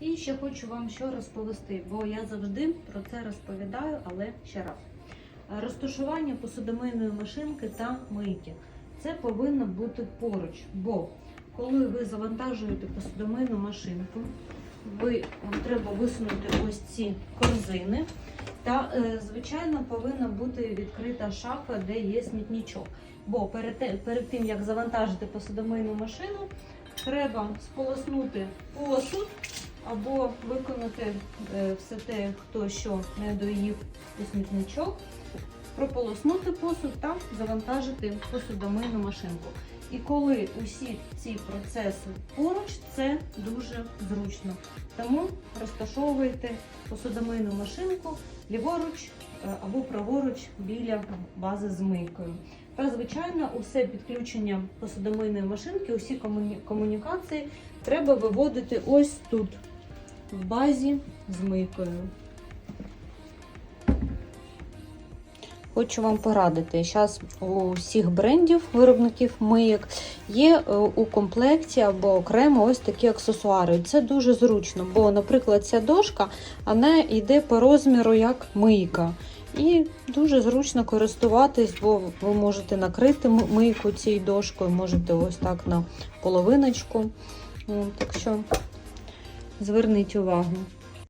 І ще хочу вам що розповісти, бо я завжди про це розповідаю, але ще раз. Розташування посудомийної машинки та мийки. Це повинно бути поруч, бо коли ви завантажуєте посудомийну машинку, ви, вам треба висунути ось ці корзини. Та, е, звичайно, повинна бути відкрита шафа, де є смітничок. Бо перед, перед тим, як завантажити посудомийну машину, треба сполоснути посуд або виконати е, все те, хто що не доїв у смітничок, прополоснути посуд та завантажити посудомийну машинку. І коли усі ці процеси поруч, це дуже зручно. Тому розташовуйте посудомийну машинку ліворуч е, або праворуч біля бази з мийкою. Та, звичайно, усе підключення посудомийної машинки, усі комуні- комунікації треба виводити ось тут, в базі з мийкою. Хочу вам порадити. Зараз у всіх брендів виробників мийок є е, у комплекті або окремо ось такі аксесуари. Це дуже зручно, бо, наприклад, ця дошка вона йде по розміру як мийка. І дуже зручно користуватись, бо ви можете накрити мийку цією дошкою, можете ось так на половиночку. Так що зверніть увагу.